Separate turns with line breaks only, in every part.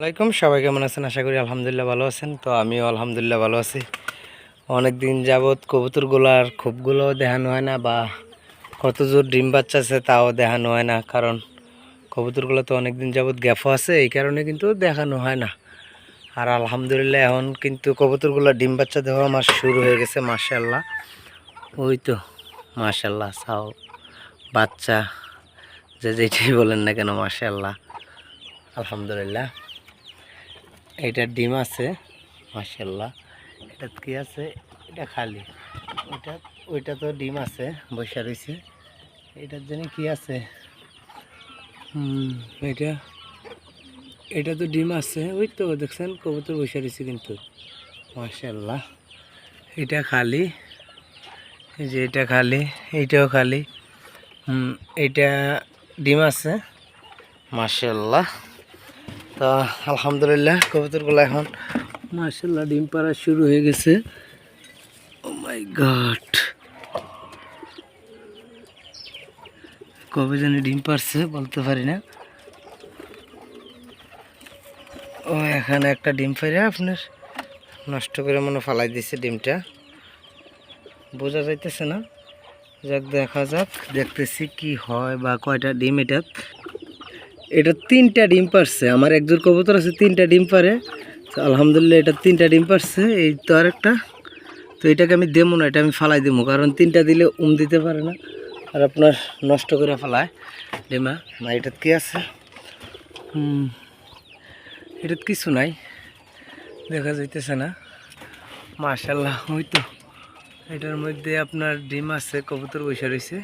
ওয়ালাইকুম সবাই কেমন আছেন? আশা করি আলহামদুলিল্লাহ ভালো আছেন। তো আমিও আলহামদুলিল্লাহ ভালো আছি। অনেক দিন যাবৎ কবুতরগুলার খুবগুলো দেখানো হয় না বা কত জোর ডিম বাচ্চা আছে তাও দেখানো হয় না, কারণ কবুতরগুলো তো অনেক দিন যাবৎ গ্যাফো আছে, এই কারণে কিন্তু দেখানো হয় না। আর আলহামদুলিল্লাহ এখন কিন্তু কবুতরগুলো ডিম বাচ্চা দেওয়া আমার শুরু হয়ে গেছে মাশাল্লাহ ওই তো মাশাল্লাহ সাও বাচ্চা, যে যেটাই বলেন না কেন মাশাল্লাহ আলহামদুলিল্লাহ। এইটার ডিম আছে মাশাল্লাহ এটা কি আছে? এটা খালি। ওইটা ওইটা তো ডিম আছে, বসে রয়েছে এটার জন্য কি আছে? এটা এটা তো ডিম আছে। ওই তো, দেখছেন, কবুতর বসে রয়েছে কিন্তু। মাশাল্লাহ এটা খালি। এই যে এটা খালি, এইটাও খালি। এইটা ডিম আছে। মাশাল্লাহ তো, আলহামদুলিল্লাহ, কবুতরগুলো এখন মাশাল্লাহ ডিম পাড়া শুরু হয়ে গেছে। মাই গড কবে জানি ডিম পারছে বলতে পারি না। ও, এখানে একটা ডিম পাইরে আপনার নষ্ট করে মনে ফালাই দিছে ডিমটা। বোঝা যাইতেছে না। যাক, দেখা যাক, দেখতেছি কি হয় বা কয়টা ডিম এটা। এটা তিনটা ডিম পারছে আমার একজোর কবুতর আছে, তিনটা ডিম পারে তো আলহামদুলিল্লাহ এটা তিনটা ডিম পারছে এই তো আর একটা তো এটাকে আমি দেবো না, এটা আমি ফালাই দেবো, কারণ তিনটা দিলে উম দিতে পারে না, আর আপনার নষ্ট করে ফেলায়। ডিমা, না, এটাত কি আছে? হুম কিছু নাই, দেখা যাইতেছে না। মাশাল্লাহ ওই তো। এটার মধ্যে আপনার ডিম আছে, কবুতর বসে রয়েছে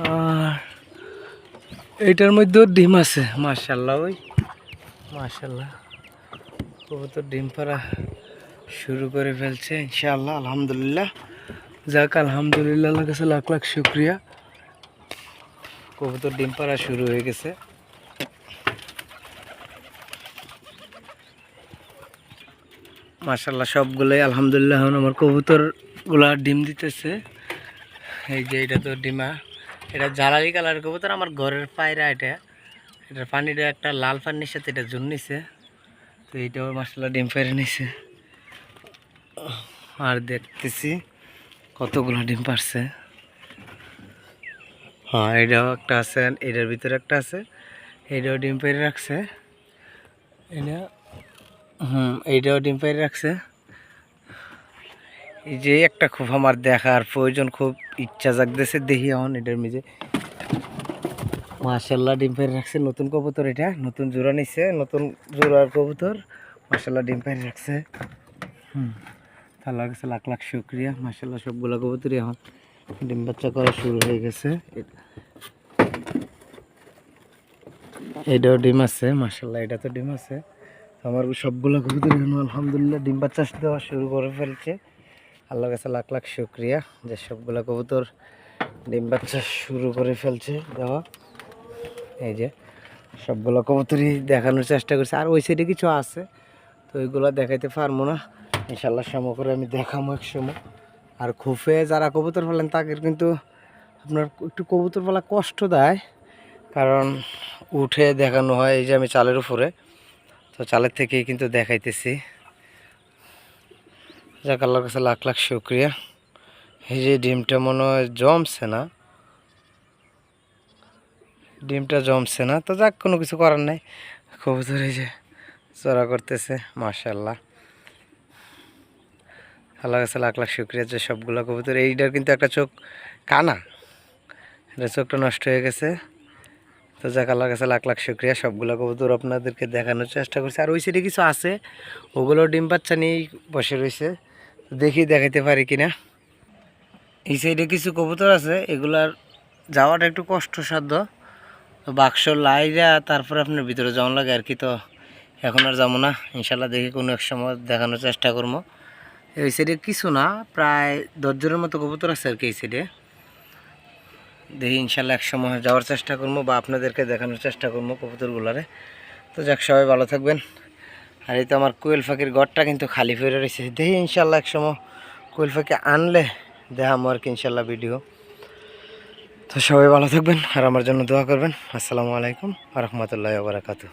আর এটার মধ্যেও ডিম আছে মাশাল্লাহ ওই। মাশাল্লাহ কবুতর ডিম পাড়া শুরু করে ফেলছে, ইনশাআল্লাহ, আলহামদুলিল্লাহ। যাক, আলহামদুলিল্লাহ কাছে লাখ লাখ শুক্রিয়া। কবুতর ডিম পাড়া শুরু হয়ে গেছে। মাশাল্লাহ সবগুলোই, আলহামদুলিল্লাহ আমার কবুতরগুলা ডিম দিতেছে। এই যে, এটা তো ডিমা। এটা জ্বালালি কালার কবুতর, আমার ঘরের পায়রা এটা। এটার পানিটা একটা লাল পানির সাথে এটা জুন জন্মিছে তো এইটাও মাসাল্লাহ ডিম পায়রা নিছে। আর দেখতেছি কতগুলো ডিম পারছে হ্যাঁ এটাও একটা আছে, এটার ভিতরে একটা আছে এইটাও ডিম পেরে রাখছে। এটা, হুম এইটাও ডিম পেরে রাখছে। এই যে একটা খুব আমার দেখার প্রয়োজন, খুব ইচ্ছা জাগতেছে দেখি এখন এটার মেঝে মার্শাল্লাহ ডিম পেরে রাখছে নতুন কবুতর এটা, নতুন জোড়া নিচ্ছে নতুন জোড়ার কবুতর। মার্শাল্লাহ ডিম পেরে রাখছে। হুম আল্লাহ কাছে লাখ লাখ শুক্রিয়া। মার্শাল্লাহ সবগুলো কবুতরই এখন ডিম বাচ্চা করা শুরু হয়ে গেছে। এটাও ডিম আছে মার্শাল্লাহ এটা তো ডিম আছে। আমার সবগুলো কবুতর আলহামদুলিল্লাহ, ডিম বাচ্চা দেওয়া শুরু করে ফেলছে। আল্লাহর কাছে লাখ লাখ শুক্রিয়া যে সবগুলো কবুতর, ডিম বাচ্চা শুরু করে ফেলছে। দেওয়া এই যে সবগুলো কবুতরই দেখানোর চেষ্টা করছে। আর ওই সাইডে কিছু আছে, তো ওইগুলো দেখাইতে পারব না। ইনশাল্লাহ সময় করে আমি দেখাবো এক সময়। আর খুফে যারা কবুতর ফেলেন, তাদের কিন্তু আপনার একটু কবুতর ফেলা কষ্ট দেয়। কারণ উঠে দেখানো হয় এই যে আমি চালের উপরে। তো চালের থেকেই কিন্তু দেখাইতেছি। যাক আল্লাহর কাছে লাখ লাখ শুক্রিয়া। এই যে ডিমটা মনে হয় জমছে না। ডিমটা জমছে না, তো যাক, কোনো কিছু করার নাই। কবুতর এই যে চড়া করতেছে মাশাল্লাহ আল্লাহর কাছে লাখ লাখ শুক্রিয়া যে সবগুলো কবুতর। এইটার কিন্তু একটা চোখ কানা। এটা চোখটা নষ্ট হয়ে গেছে। তো যাক, আল্লাহর কাছে লাখ লাখ শুক্রিয়া সবগুলো কবুতর আপনাদেরকে দেখানোর চেষ্টা করছে। আর ওই সাইডে কিছু আছে। ওগুলো ডিম বাচ্চা নিয়েই বসে রয়েছে। দেখি দেখাইতে পারি কিনা। এই সাইডে কিছু কবুতর আছে, এগুলার যাওয়াটা একটু কষ্টসাধ্য। বাক্স লাইরা তারপরে আপনার ভিতরে যাওয়ান লাগে আর কি, তো এখন আর যাব না। ইনশাল্লাহ দেখি কোনো এক সময় দেখানোর চেষ্টা করব। এই সাইডে কিছু না, প্রায় দশজনের মতো কবুতর আছে আর কি এই সাইডে দেখি ইনশাল্লাহ এক সময় যাওয়ার চেষ্টা করব বা আপনাদেরকে দেখানোর চেষ্টা করব কবুতরগুলারে। তো যাক, সবাই ভালো থাকবেন। আর এই তো আমার কোয়েল ফাঁকির ঘরটা কিন্তু খালি ফেরে রয়েছে। দেখি ইনশাল্লাহ এক সময় কোয়েল ফাঁকি আনলে দেহা আর কি ইনশাল্লাহ ভিডিও। তো সবাই ভালো থাকবেন আর আমার জন্য দোয়া করবেন। আসসালামু আলাইকুম রহমতুল্লাহ বারাকাতু